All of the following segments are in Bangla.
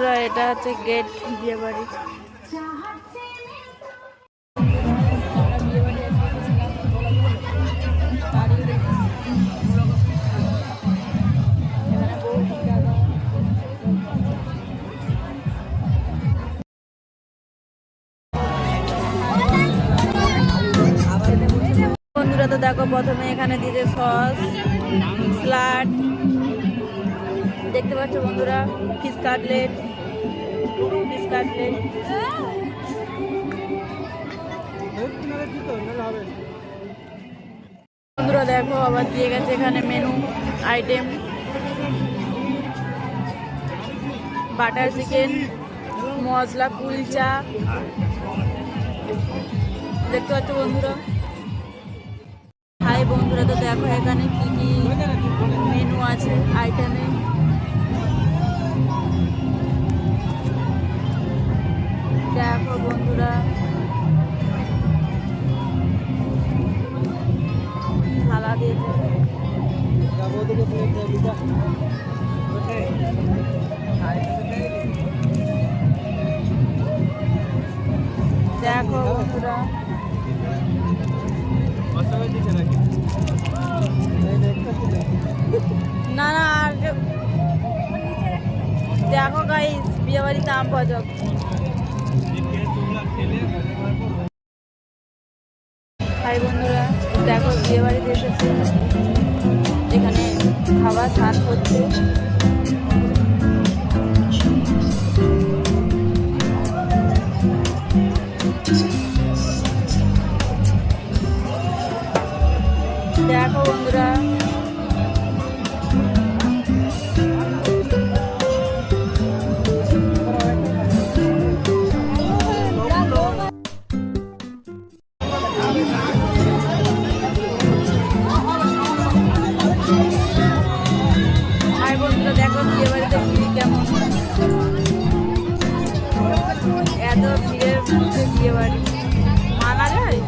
বন্ধুরা এটা হচ্ছে গেট বিয়ে বাড়ি বন্ধুরা তো দেখো প্রথমে এখানে দিতে সস স্লাড দেখতে পাচ্ছ বন্ধুরা ফিশ কাটলেট ফিশ কাটলেট বন্ধুরা দেখো, আবার দিয়ে গেছে এখানে menu item butter chicken masala, kulcha. দেখতে পাচ্ছ বন্ধুরা? হাই বন্ধুরা, তো দেখো এখানে কি কি দেখো বন্ধুরা না না, আর দেখো গাইস বিয়ে বাড়িতে আম পাওয়া হাই বন্ধুরা, দেখো বিয়ে বাড়িতে এসেছে। খাবার স্নান করছে দেখো বিয়ে বাড়ি যায়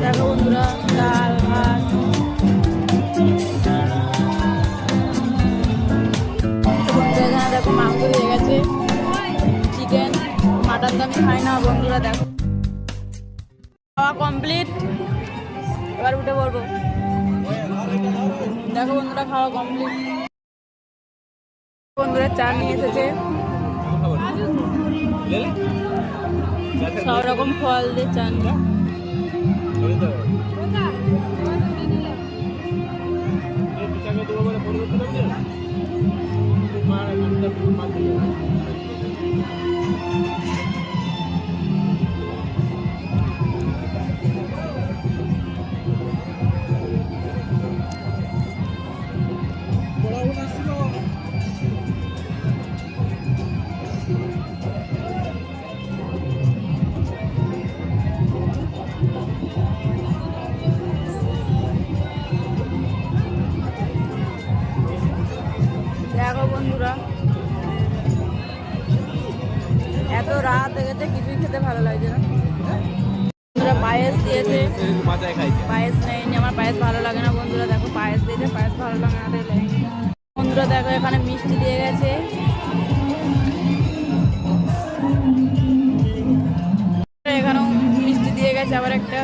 দেখো বন্ধুরা ডাল ভাত বন্ধুরা দেখো মাংস হয়ে গেছে। চিকেন মাটন তো খাই না বন্ধুরা দেখো খাওয়া কমপ্লিট এবার উঠে পড়ব। দেখো বন্ধুরা, খাওয়া কমপ্লিট বন্ধুরা চা নিয়ে এসেছে। সব রকম ফল দিয়ে চান দেখো বন্ধুরা। এত রাত গেছে, কিছুই খেতে ভালো লাগছে না। বন্ধুরা, পায়েস দিয়েছে। পায়েস নেয়নি, আমার পায়েস ভালো লাগে না বন্ধুরা, দেখো পায়েস দিয়েছে, পায়েস ভালো লাগে না বন্ধুরা, দেখো এখানে মিষ্টি দিয়ে গেছে। এখানেও মিষ্টি দিয়ে গেছে আবার একটা।